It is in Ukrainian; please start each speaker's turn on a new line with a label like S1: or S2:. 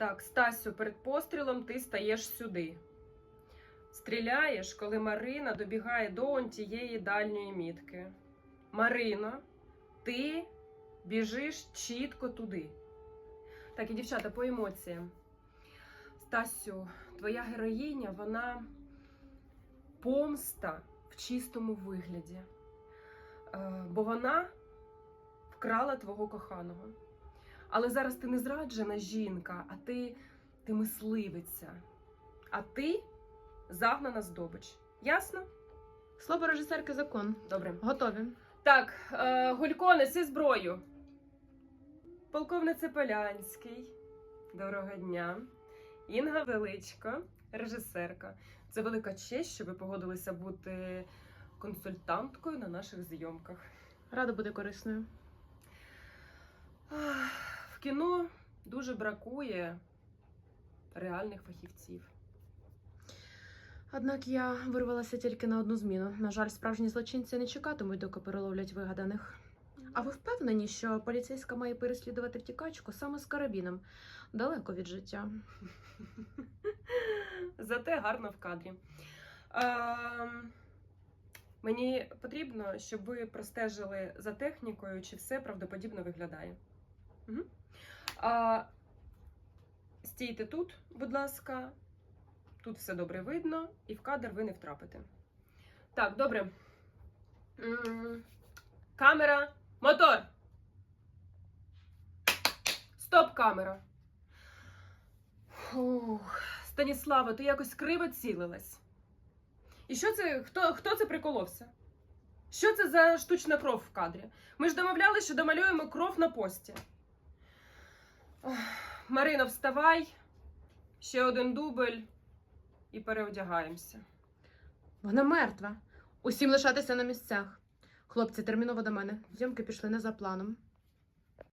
S1: Так, Стасю, перед пострілом ти стаєш сюди. Стріляєш, коли Марина добігає до он тієї дальньої мітки. Марина, ти біжиш чітко туди. Так, і дівчата, по емоціям. Стасю, твоя героїня, вона помста в чистому вигляді. Е, бо вона вкрала твого коханого. Але зараз ти не зраджена жінка, а ти, ти мисливиця. А ти загнана здобич. Ясно?
S2: Слово режисерки закон.
S1: Добре.
S2: Готові.
S1: Так, е, Гулько, неси зброю. Полковнице Полянський. Доброго дня. Інга Величко, режисерка. Це велика честь, що ви погодилися бути консультанткою на наших зйомках.
S2: Рада буде корисною.
S1: Кіно дуже бракує реальних фахівців.
S2: Однак я вирвалася тільки на одну зміну. На жаль, справжні злочинці не чекатимуть, доки переловлять вигаданих. А ви впевнені, що поліцейська має переслідувати втікачку саме з карабіном, далеко від життя.
S1: Зате гарно в кадрі. Ем, мені потрібно, щоб ви простежили за технікою, чи все правдоподібно виглядає. А, стійте тут, будь ласка. Тут все добре видно, і в кадр ви не втрапите. Так, добре. Камера, мотор. Стоп, камера. Фух. Станіслава, ти якось криво цілилась. І що це? Хто, хто це приколовся? Що це за штучна кров в кадрі? Ми ж домовлялися, що домалюємо кров на пості. Ох, Марино, вставай. Ще один дубль і переодягаємося.
S2: Вона мертва. Усім лишатися на місцях. Хлопці, терміново до мене. Зйомки пішли не за планом.